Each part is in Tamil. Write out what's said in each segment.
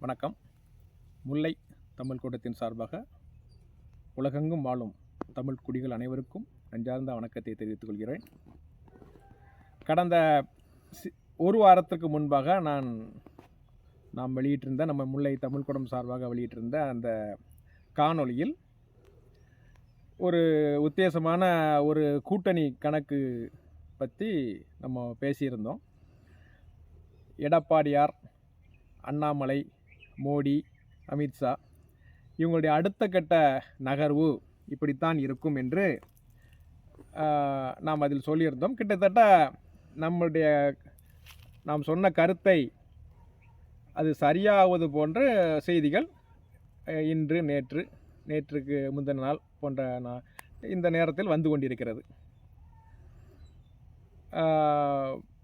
வணக்கம். முல்லை தமிழ் கூட்டத்தின் சார்பாக உலகெங்கும் வாழும் தமிழ் குடிகள் அனைவருக்கும் நெஞ்சார்ந்த வணக்கத்தை தெரிவித்துக் கொள்கிறேன். கடந்த சி- ஒரு வாரத்துக்கு முன்பாக நான் நாம் வெளியிட்டிருந்த நம்ம முல்லை தமிழ் கூடம் சார்பாக வெளியிட்டிருந்த அந்த காணொளியில் ஒரு உத்தேசமான ஒரு கூட்டணி கணக்கு பற்றி நம்ம பேசியிருந்தோம். எடப்பாடியார் அண்ணாமலை மோடி அமித்ஷா இவங்களுடைய அடுத்த கட்ட நகர்வு இப்படித்தான் இருக்கும் என்று நாம் அதில் சொல்லியிருந்தோம். கிட்டத்தட்ட நம்முடைய நாம் சொன்ன கருத்தை அது சரியாவது போன்ற செய்திகள் இன்று நேற்று நேற்றுக்கு முந்தின நாள் போன்ற நா- இந்த நேரத்தில் வந்து கொண்டிருக்கிறது.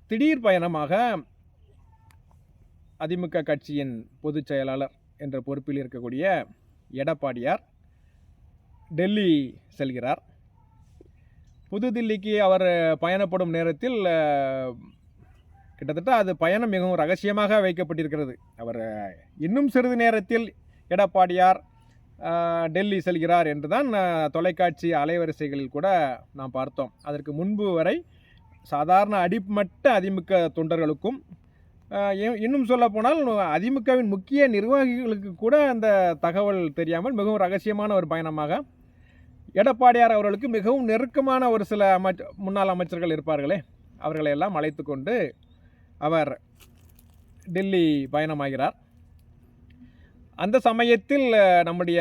திடீர் பயணமாக அதிமுக கட்சியின் பொதுச் செயலாளர் என்ற பொறுப்பில் இருக்கக்கூடிய எடப்பாடியார் டெல்லி செல்கிறார். புதுதில்லிக்கு அவர் பயணப்படும் நேரத்தில் கிட்டத்தட்ட அது பயணம் மிகவும் ரகசியமாக வைக்கப்பட்டிருக்கிறது. அவர் இன்னும் சிறிது நேரத்தில் எடப்பாடியார் டெல்லி செல்கிறார் என்று தான் தொலைக்காட்சி அலைவரிசைகளில் கூட நாம் பார்த்தோம். அதற்கு முன்பு வரை சாதாரண அடிமட்ட அதிமுக தொண்டர்களுக்கும் இன்னும் சொல்ல போனால் அதிமுகவின் முக்கிய நிர்வாகிகளுக்கு கூட அந்த தகவல் தெரியாமல் மிகவும் ரகசியமான ஒரு பயணமாக எடப்பாடியார் அவர்களுக்கு மிகவும் நெருக்கமான ஒரு சில அமைச்ச முன்னாள் அமைச்சர்கள் இருப்பார்களே அவர்களை எல்லாம் அழைத்து கொண்டு அவர் டெல்லி பயணமாகிறார். அந்த சமயத்தில் நம்முடைய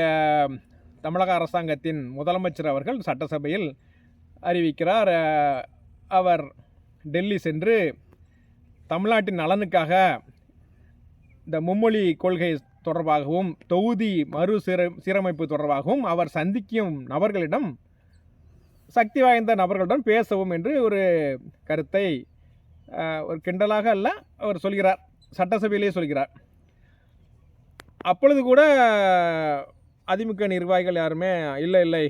தமிழக அரசாங்கத்தின் முதலமைச்சர் அவர்கள் சட்டசபையில் அறிவிக்கிறார். அவர் டெல்லி சென்று தமிழ்நாட்டின் நலனுக்காக இந்த மும்மொழி கொள்கை தொடர்பாகவும் தொகுதி மறு சீர சீரமைப்பு தொடர்பாகவும் அவர் சந்திக்கும் நபர்களிடம் சக்தி வாய்ந்த நபர்களிடம் பேசவும் என்று ஒரு கருத்தை ஒரு கிண்டலாக அல்ல அவர் சொல்கிறார். சட்டசபையிலேயே சொல்கிறார். அப்பொழுது கூட அதிமுக நிர்வாகிகள் யாருமே இல்லை இல்லை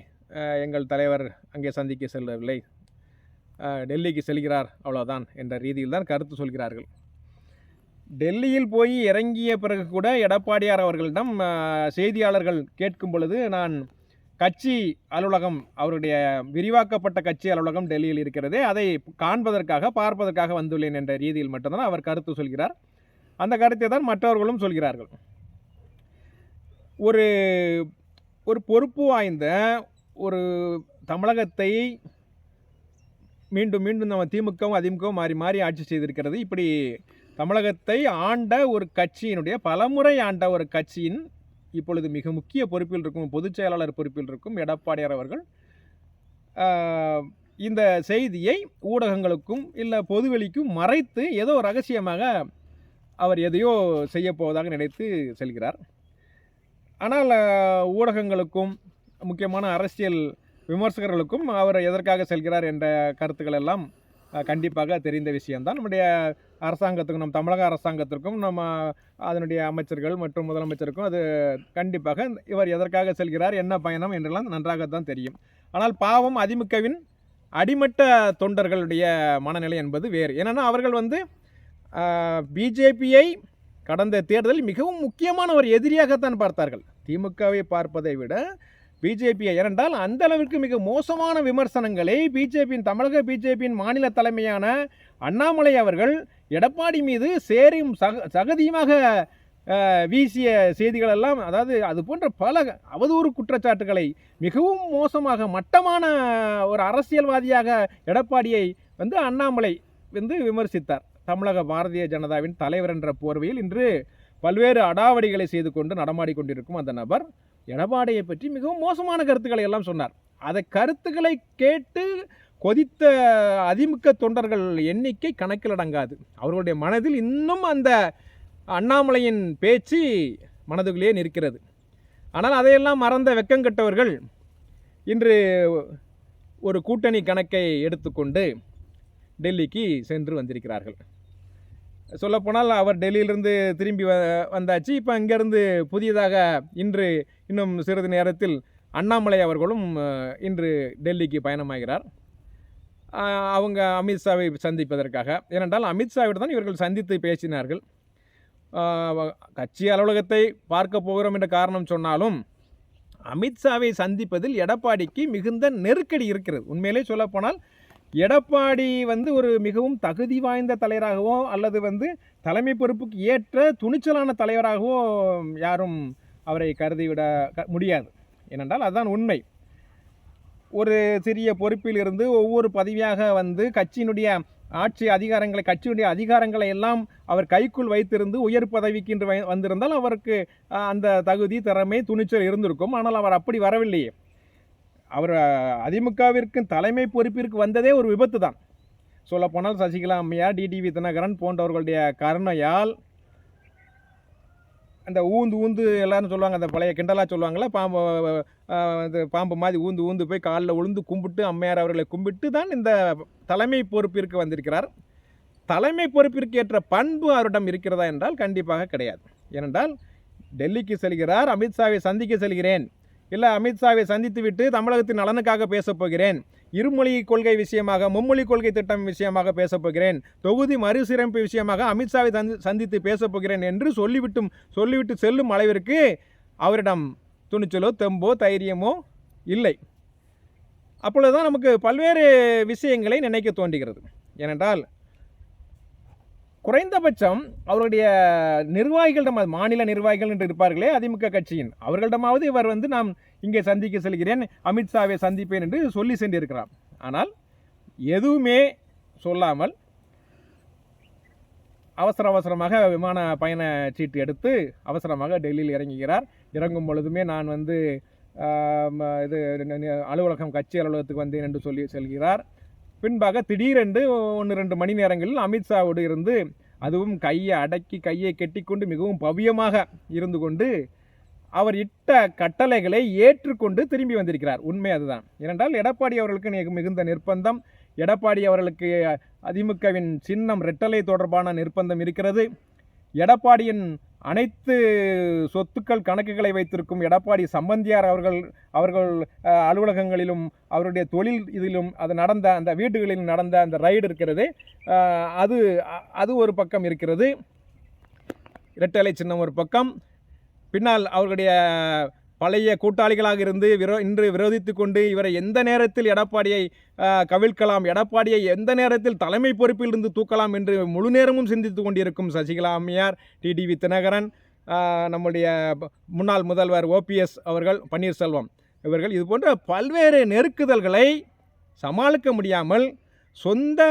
எங்கள் தலைவர் அங்கே சந்திக்க செல்லவில்லை. டெல்லிக்கு செல்கிறார் அவ்வளோதான் என்ற ரீதியில் தான் கருத்து சொல்கிறார்கள். டெல்லியில் போய் இறங்கிய பிறகு கூட எடப்பாடியார் அவர்களிடம் செய்தியாளர்கள் கேட்கும் பொழுது நான் கட்சி அலுவலகம் அவருடைய விரிவாக்கப்பட்ட கட்சி அலுவலகம் டெல்லியில் இருக்கிறதே அதை காண்பதற்காக பார்ப்பதற்காக வந்துள்ளேன் என்ற ரீதியில் மட்டும்தான் அவர் கருத்து சொல்கிறார். அந்த கருத்தை தான் மற்றவர்களும் சொல்கிறார்கள். ஒரு ஒரு பொறுப்பு வாய்ந்த ஒரு தமிழகத்தை மீண்டும் மீண்டும் நம்ம திமுகவும் அதிமுகவும் மாறி மாறி ஆட்சி செய்திருக்கிறது. இப்படி தமிழகத்தை ஆண்ட ஒரு கட்சியினுடைய பலமுறை ஆண்ட ஒரு கட்சியின் இப்பொழுது மிக முக்கிய பொறுப்பில் இருக்கும் பொதுச் செயலாளர் பொறுப்பில் இருக்கும் எடப்பாடியார் அவர்கள் இந்த செய்தியை ஊடகங்களுக்கும் இல்லை பொதுவெளிக்கும் மறைத்து ஏதோ ரகசியமாக அவர் எதையோ செய்ய போவதாக நினைத்து செல்கிறார். ஆனால் ஊடகங்களுக்கும் முக்கியமான அரசியல் விமர்சகர்களுக்கும் அவர் எதற்காக செல்கிறார் என்ற கருத்துக்கள் எல்லாம் கண்டிப்பாக தெரிந்த விஷயம்தான். நம்முடைய அரசாங்கத்துக்கும் நம் தமிழக அரசாங்கத்திற்கும் நம்ம அதனுடைய அமைச்சர்கள் மற்றும் முதலமைச்சருக்கும் அது கண்டிப்பாக இவர் எதற்காக செல்கிறார் என்ன பயணம் என்றெல்லாம் நன்றாகத்தான் தெரியும். ஆனால் பாவம் அதிமுகவின் அடிமட்ட தொண்டர்களுடைய மனநிலை என்பது வேறு. ஏன்னா அவர்கள் வந்து பிஜேபியை கடந்த தேர்தலில் மிகவும் முக்கியமான ஒரு எதிரியாகத்தான் பார்த்தார்கள். திமுகவை பார்ப்பதை விட பிஜேபியை ஏனென்றால் அந்த அளவிற்கு மிக மோசமான விமர்சனங்களை பிஜேபியின் தமிழக பிஜேபியின் மாநில தலைமையான அண்ணாமலை அவர்கள் எடப்பாடி மீது சேரும் சக சகதியுமாக வீசிய செய்திகள் எல்லாம் அதாவது அது போன்ற பல அவதூறு குற்றச்சாட்டுகளை மிகவும் மோசமாக மட்டமான ஒரு அரசியல்வாதியாக எடப்பாடியை வந்து அண்ணாமலை வந்து விமர்சித்தார். தமிழக பாரதிய ஜனதாவின் தலைவர் என்ற போர்வையில் இன்று பல்வேறு அடாவடிகளை செய்து கொண்டு நடமாடிக்கொண்டிருக்கும் அந்த நபர். எடப்பாடியை பற்றி மிகவும் மோசமான கருத்துக்களை எல்லாம் சொன்னார். அதை கருத்துக்களை கேட்டு கொதித்த அதிமுக தொண்டர்கள் எண்ணிக்கை கணக்கில் அடங்காது. அவர்களுடைய மனதில் இன்னும் அந்த அண்ணாமலையின் பேச்சு மனதுக்குள்ளே நிற்கிறது. ஆனால் அதையெல்லாம் மறந்த வெக்கங்கெட்டவர்கள் இன்று ஒரு கூட்டணி கணக்கை எடுத்துக்கொண்டு டெல்லிக்கு சென்று வந்திருக்கிறார்கள். சொல்லப்போனால் அவர் டெல்லியிலிருந்து திரும்பி வ வந்தாச்சு. இப்போ அங்கேருந்து புதியதாக இன்று இன்னும் சிறிது நேரத்தில் அண்ணாமலை அவர்களும் இன்று டெல்லிக்கு பயணமாகிறார். அவங்க அமித்ஷாவை சந்திப்பதற்காக. ஏனென்றால் அமித்ஷாவிடம் தான் இவர்கள் சந்தித்து பேசினார்கள். கட்சி அலுவலகத்தை பார்க்க போகிறோம் என்ற காரணம் சொன்னாலும் அமித்ஷாவை சந்திப்பதில் எடப்பாடிக்கு மிகுந்த நெருக்கடி இருக்கிறது. உண்மையிலே சொல்லப்போனால் எடப்பாடி வந்து ஒரு மிகவும் தகுதி வாய்ந்த தலைவராகவோ அல்லது வந்து தலைமை பொறுப்புக்கு ஏற்ற துணிச்சலான தலைவராகவோ யாரும் அவரை கருதிவிட முடியாது. ஏனென்றால் அதுதான் உண்மை. ஒரு சிறிய பொறுப்பில் இருந்து ஒவ்வொரு பதவியாக வந்து கட்சியினுடைய ஆட்சி அதிகாரங்களை கட்சியினுடைய அதிகாரங்களை எல்லாம் அவர் கைக்குள் வைத்திருந்து உயர் பதவிக்கு என்று வந்திருந்தால் அவருக்கு அந்த தகுதி திறமை துணிச்சல் இருந்திருக்கும். ஆனால் அவர் அப்படி வரவில்லையே. அவர் அதிமுகவிற்கும் தலைமை பொறுப்பிற்கு வந்ததே ஒரு விபத்து தான் சொல்லப்போனால் சசிகலா அம்மையார் டிடிவி தினகரன் போன்றவர்களுடைய கருணையால் அந்த ஊந்து ஊந்து எல்லாரும் சொல்லுவாங்க அந்த பழைய கிண்டலாக சொல்லுவாங்கள்ல பாம்பு இது பாம்பு மாதிரி ஊந்து ஊந்து போய் காலில் உளுந்து கும்பிட்டு அம்மையார் அவர்களை கும்பிட்டு தான் இந்த தலைமை பொறுப்பிற்கு வந்திருக்கிறார். தலைமை பொறுப்பிற்கு ஏற்ற பண்பு அவரிடம் இருக்கிறதா என்றால் கண்டிப்பாக கிடையாது. ஏனென்றால் டெல்லிக்கு செல்கிறார் அமித்ஷாவை சந்திக்க செல்கிறேன். இல்லை அமித்ஷாவை சந்தித்து விட்டு தமிழகத்தின் நலனுக்காக பேசப் போகிறேன். இருமொழி கொள்கை விஷயமாக மும்மொழி கொள்கை திட்டம் விஷயமாக பேசப் போகிறேன். தொகுதி மறுசீரமைப்பு விஷயமாக அமித்ஷாவை சந்தி சந்தித்து பேசப்போகிறேன் என்று சொல்லிவிட்டும் சொல்லிவிட்டு செல்லும் அளவிற்கு அவரிடம் துணிச்சலோ தெம்போ தைரியமோ இல்லை. அப்பொழுதுதான் நமக்கு பல்வேறு விஷயங்களை நினைக்க தோன்றுகிறது. ஏனென்றால் குறைந்தபட்சம் அவருடைய நிர்வாகிகளிடம் மாநில நிர்வாகிகள் என்று இருப்பார்களே அதிமுக கட்சியின் அவர்களிடமாவது இவர் வந்து நாம் இங்கே சந்திக்க செல்கிறேன் அமித்ஷாவை சந்திப்பேன் என்று சொல்லி சென்றிருக்கிறார். ஆனால் எதுவுமே சொல்லாமல் அவசர அவசரமாக விமான பயண சீட்டு எடுத்து அவசரமாக டெல்லியில் இறங்குகிறார். இறங்கும் பொழுதுமே நான் வந்து இது அலுவலகம் கட்சி அலுவலகத்துக்கு வந்தேன் என்று சொல்லி செல்கிறார். பின்பாக திடீரென்று ஒன்று ரெண்டு மணி நேரங்களில் அமித்ஷாவோடு இருந்து அதுவும் கையை அடக்கி கையை கெட்டிக்கொண்டு மிகவும் பவ்யமாக இருந்து கொண்டு அவர் இட்ட கட்டளைகளை ஏற்றுக்கொண்டு திரும்பி வந்திருக்கிறார். உண்மை அதுதான். ஏனென்றால் எடப்பாடி அவர்களுக்கு மிகுந்த நிர்பந்தம் எடப்பாடி அவர்களுக்கு அதிமுகவின் சின்னம் ரெட்டலை தொடர்பான நிர்பந்தம் இருக்கிறது. எடப்பாடியின் அனைத்து சொத்துக்கள் கணக்குகளை வைத்திருக்கும் எடப்பாடி சம்பந்தியார் அவர்கள் அவர்கள் அலுவலகங்களிலும் அவருடைய தொழில் இதிலும் அது நடந்த அந்த வீடுகளில் நடந்த அந்த ரைடு இருக்கிறது. அது அது ஒரு பக்கம் இருக்கிறது. இரட்டலை சின்னம் ஒரு பக்கம். பின்னால் அவர்களுடைய பழைய கூட்டாளிகளாக இருந்து விரோ இன்று விரோதித்து கொண்டு இவரை எந்த நேரத்தில் எடப்பாடியை கவிழ்க்கலாம் எடப்பாடியை எந்த நேரத்தில் தலைமை பொறுப்பில் இருந்து தூக்கலாம் என்று முழு நேரமும் சிந்தித்து கொண்டிருக்கும் சசிகலா அம்மையார் டிடிவி தினகரன் நம்முடைய முன்னாள் முதல்வர் ஓபிஎஸ் அவர்கள் பன்னீர்செல்வம் இவர்கள். இது போன்ற பல்வேறு நெருக்குதல்களை சமாளிக்க முடியாமல் சொந்த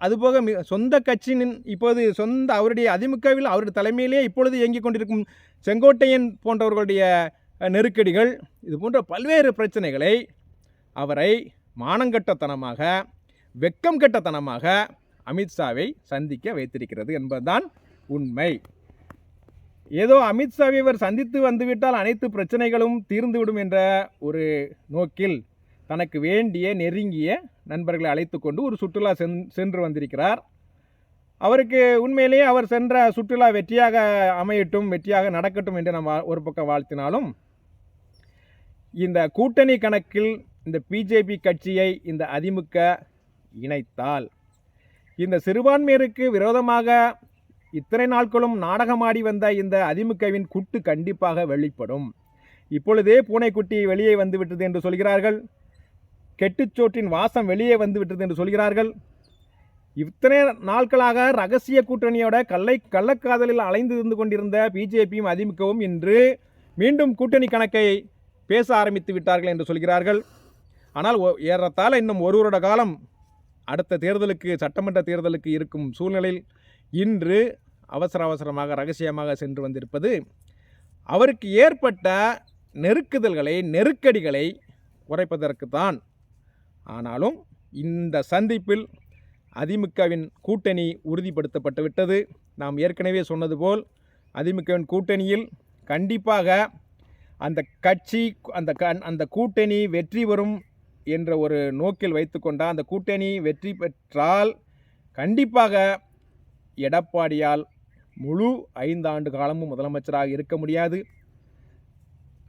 அதுபோக மி- சொந்த கட்சியின் இப்போது சொந்த அவருடைய அதிமுகவில் அவருடைய தலைமையிலே இப்பொழுது இயங்கிக் கொண்டிருக்கும் செங்கோட்டையன் போன்றவர்களுடைய நெருக்கடிகள் இது போன்ற பல்வேறு பிரச்சனைகளை அவரை மானங்கட்டத்தனமாக வெக்கம் கெட்டத்தனமாக அமித்ஷாவை சந்திக்க வைத்திருக்கிறது என்பதுதான் உண்மை. ஏதோ அமித்ஷாவை இவர் சந்தித்து வந்துவிட்டால் அனைத்து பிரச்சனைகளும் தீர்ந்துவிடும் என்ற ஒரு நோக்கில் தனக்கு வேண்டிய நெருங்கிய நண்பர்களை அழைத்து கொண்டு ஒரு சுற்றுலா சென் சென்று வந்திருக்கிறார். அவருக்கு உண்மையிலேயே அவர் சென்ற சுற்றுலா வெற்றியாக அமையட்டும் வெற்றியாக நடக்கட்டும் என்று நம்ம ஒரு பக்கம் வாழ்த்தினாலும் இந்த கூட்டணி கணக்கில் இந்த பிஜேபி கட்சியை இந்த அதிமுக இணைத்தால் இந்த சிறுபான்மையருக்கு விரோதமாக இத்தனை நாட்களும் நாடகமாடி வந்த இந்த அதிமுகவின் குட்டு கண்டிப்பாக வெளிப்படும். இப்பொழுதே பூனைக்குட்டி வெளியே வந்து விட்டது என்று சொல்கிறார்கள். கெட்டுச்சோற்றின் வாசம் வெளியே வந்து விட்டது என்று சொல்கிறார்கள். இத்தனை நாட்களாக ரகசிய கூட்டணியோட கல்லை கள்ளக்காதலில் அலைந்து இருந்து கொண்டிருந்த பிஜேபியும் அதிமுகவும் இன்று மீண்டும் கூட்டணி கணக்கை பேச ஆரம்பித்து விட்டார்கள் என்று சொல்கிறார்கள். ஆனால் ஒ- ஏறத்தாழ இன்னும் ஒரு வருட காலம் அடுத்த தேர்தலுக்கு சட்டமன்ற தேர்தலுக்கு இருக்கும் சூழ்நிலையில் இன்று அவசர அவசரமாக ரகசியமாக சென்று வந்திருப்பது அவருக்கு ஏற்பட்ட நெருக்குதல்களை நெருக்கடிகளை குறைப்பதற்குத்தான். ஆனாலும் இந்த சந்திப்பில் அதிமுகவின் கூட்டணி உறுதிப்படுத்தப்பட்டு விட்டது நாம் ஏற்கனவே சொன்னது போல் அதிமுகவின் கூட்டணியில் கண்டிப்பாக அந்த கட்சி அந்த க அந்த கூட்டணி வெற்றி பெறும் என்ற ஒரு நோக்கில் வைத்துக்கொண்டால் அந்த கூட்டணி வெற்றி பெற்றால் கண்டிப்பாக எடப்பாடியால் முழு ஐந்தாண்டு காலமும் முதலமைச்சராக இருக்க முடியாது.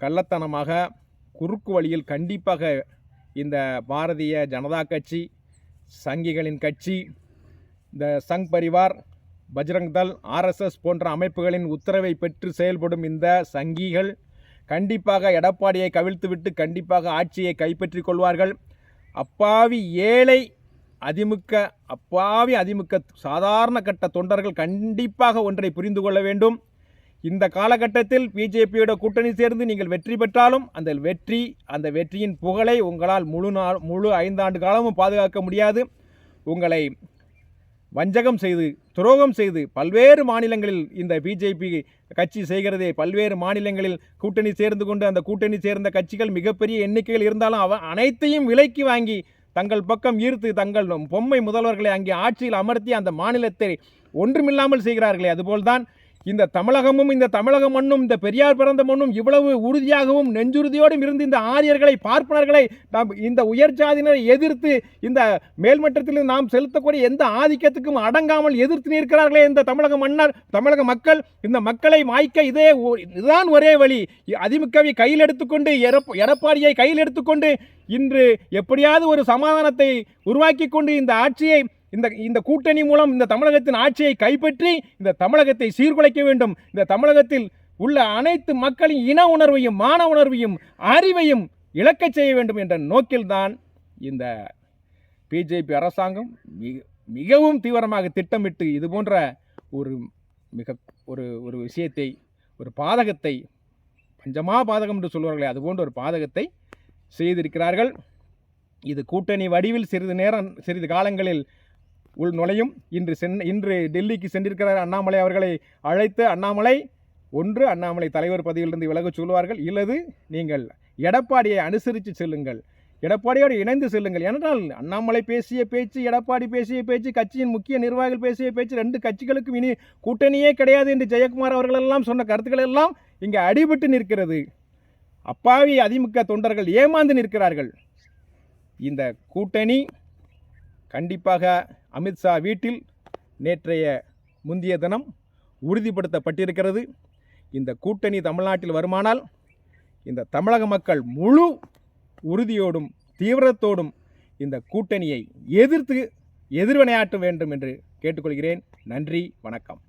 கள்ளத்தனமாக குறுக்கு வழியில் கண்டிப்பாக இந்த பாரதிய ஜனதா கட்சி சங்கிகளின் கட்சி இந்த சங் பரிவார் பஜ்ரங் தள் ஆர்எஸ்எஸ் போன்ற அமைப்புகளின் உத்தரவை பெற்று செயல்படும் இந்த சங்கிகள் கண்டிப்பாக எடப்பாடியை கவிழ்த்துவிட்டு கண்டிப்பாக ஆட்சியை கைப்பற்றிக் கொள்வார்கள். அப்பாவி ஏழை அதிமுக அப்பாவி அதிமுக சாதாரண கட்ட தொண்டர்கள் கண்டிப்பாக ஒன்றை புரிந்து கொள்ள வேண்டும். இந்த காலகட்டத்தில் பிஜேபியோட கூட்டணி சேர்ந்து நீங்கள் வெற்றி பெற்றாலும் அந்த வெற்றி அந்த வெற்றியின் புகழை உங்களால் முழு நாள் முழு ஐந்தாண்டு காலமும் பாதுகாக்க முடியாது. உங்களை வஞ்சகம் செய்து துரோகம் செய்து பல்வேறு மாநிலங்களில் இந்த பிஜேபி கட்சி செய்கிறதே பல்வேறு மாநிலங்களில் கூட்டணி சேர்ந்து கொண்டு அந்த கூட்டணி சேர்ந்த கட்சிகள் மிகப்பெரிய எண்ணிக்கையில் இருந்தாலும் அவ அனைத்தையும் விலைக்கு வாங்கி தங்கள் பக்கம் ஈர்த்து தங்கள் பொம்மை முதல்வர்களை அங்கே ஆட்சியில் அமர்த்தி அந்த மாநிலத்தை ஒன்றுமில்லாமல் செய்கிறார்களே அதுபோல்தான் இந்த தமிழகமும் இந்த தமிழக மண்ணும் இந்த பெரியார் பிறந்த மண்ணும் இவ்வளவு உறுதியாகவும் நெஞ்சுறுதியோடும் இருந்து இந்த ஆரியர்களை பார்ப்பனர்களை நாம் இந்த உயர் ஜாதியினரை எதிர்த்து இந்த மேல்மட்டத்தில் நாம் செலுத்தக்கூடிய எந்த ஆதிக்கத்துக்கும் அடங்காமல் எதிர்த்து நிற்கிறார்களே இந்த தமிழக மன்னர் தமிழக மக்கள். இந்த மக்களை மாய்க்க இதே இதுதான் ஒரே வழி. அதிமுகவை கையில் எடுத்துக்கொண்டு எடப்- எடப்பாடியை கையில் எடுத்துக்கொண்டு இன்று எப்படியாவது ஒரு சமாதானத்தை உருவாக்கி கொண்டு இந்த ஆட்சியை இந்த இந்த கூட்டணி மூலம் இந்த தமிழகத்தின் ஆட்சியை கைப்பற்றி இந்த தமிழகத்தை சீர்குலைக்க வேண்டும். இந்த தமிழகத்தில் உள்ள அனைத்து மக்களின் இன உணர்வையும் மான உணர்வையும் அறிவையும் இழக்கச் செய்ய வேண்டும் என்ற நோக்கில்தான் இந்த பிஜேபி அரசாங்கம் மிக மிகவும் தீவிரமாக திட்டமிட்டு இது போன்ற ஒரு மிக ஒரு ஒரு விஷயத்தை ஒரு பாதகத்தை பஞ்சமா பாதகம் என்று சொல்வார்களே அது போன்ற ஒரு பாதகத்தை செய்திருக்கிறார்கள். இது கூட்டணி வடிவில் சிறிது நேரம் சிறிது காலங்களில் உள் நுழையும் இன்று சென் இன்று டெல்லிக்கு சென்றிருக்கிறார் அண்ணாமலை அவர்களை அழைத்து அண்ணாமலை ஒன்று அண்ணாமலை தலைவர் பதவியிலிருந்து விலகச் சொல்வார்கள். இல்லது நீங்கள் எடப்பாடியை அனுசரித்து செல்லுங்கள். எடப்பாடியோடு இணைந்து செல்லுங்கள். ஏனென்றால் அண்ணாமலை பேசிய பேச்சு எடப்பாடி பேசிய பேச்சு கட்சியின் முக்கிய நிர்வாகிகள் பேசிய பேச்சு ரெண்டு கட்சிகளுக்கும் இனி கூட்டணியே கிடையாது என்று ஜெயக்குமார் அவர்களெல்லாம் சொன்ன கருத்துக்கள் எல்லாம் இங்கே அடிபட்டு நிற்கிறது. அப்பாவி அதிமுக தொண்டர்கள் ஏமாந்து நிற்கிறார்கள். இந்த கூட்டணி கண்டிப்பாக அமித்ஷா வீட்டில் நேற்றைய முந்தைய தினம் உறுதிப்படுத்தப்பட்டிருக்கிறது. இந்த கூட்டணி தமிழ்நாட்டில் வருமானால் இந்த தமிழக மக்கள் முழு உறுதியோடும் தீவிரத்தோடும் இந்த கூட்டணியை எதிர்த்து எதிர்வினையாற்ற வேண்டும் என்று கேட்டுக்கொள்கிறேன். நன்றி வணக்கம்.